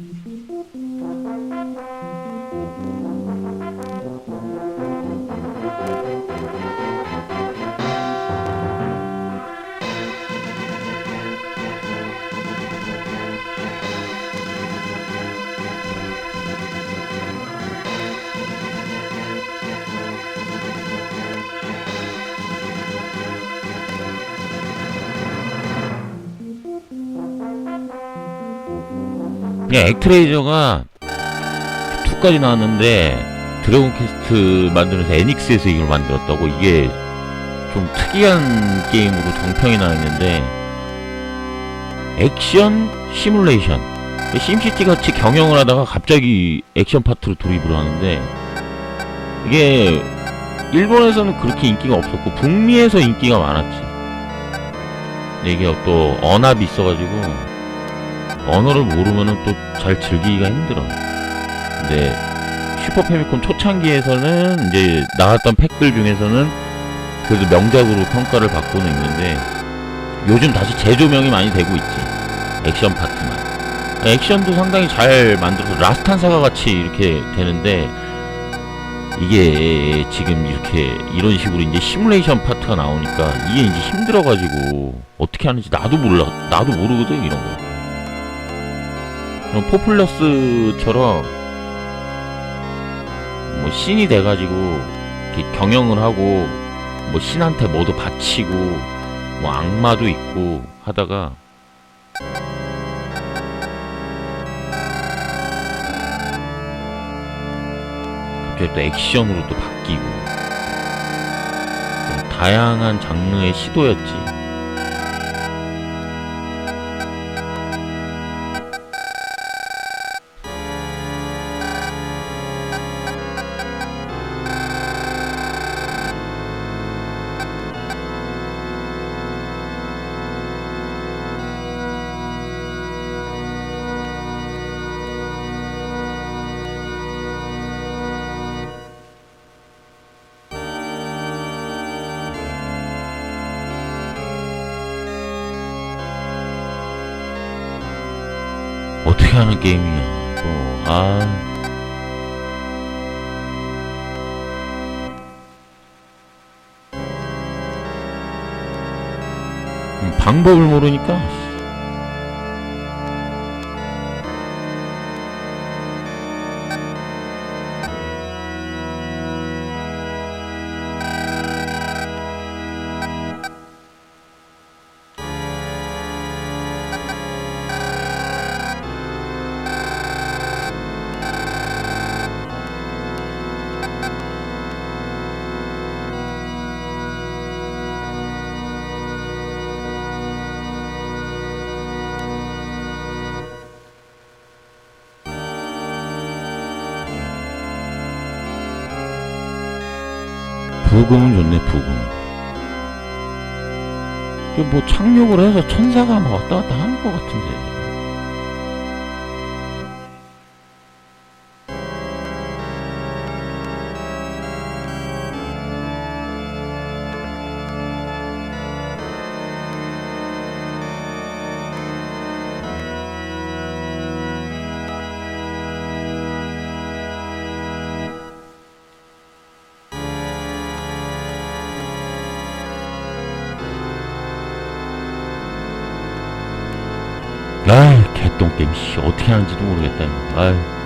Mm-hmm. 예, 액트레이저가 2까지 나왔는데 드래곤 퀘스트 만들면서 애닉스에서 이걸 만들었다고? 이게 좀 특이한 게임으로 정평이 나 있는데 액션 시뮬레이션. 심시티 같이 경영을 하다가 갑자기 액션 파트로 돌입을 하는데 이게 일본에서는 그렇게 인기가 없었고 북미에서 인기가 많았지. 이게 또 언합이 있어가지고 언어를 모르면은 또잘 즐기기가 힘들어. 근데 슈퍼 패미콘 초창기에서는 이제 나왔던 팩들 중에서는 그래도 명작으로 평가를 받고는 있는데 요즘 다시 재조명이 많이 되고 있지. 액션 파트만. 액션도 상당히 잘 만들어서 라스탄 사가 같이 이렇게 되는데 이게 지금 이렇게 이런 식으로 이제 시뮬레이션 파트가 나오니까 이게 이제 힘들어가지고 어떻게 하는지 나도 몰라. 나도 모르거든 이런 거. 그럼 포플러스처럼 뭐 신이 돼가지고 경영을 하고 뭐 신한테 뭐도 바치고 뭐 악마도 있고 하다가 갑자기 또 액션으로 또 바뀌고 좀 다양한 장르의 시도였지. 하는 게임이야 이거 아. 음, 방법을 모르니까 부금은 좋네 부금. 이게 뭐 착륙을 해서 천사가 막 왔다 갔다 하는 것 같은데 아이 개똥 게임 씨 어떻게 하는지도 모르겠다 이거. 아이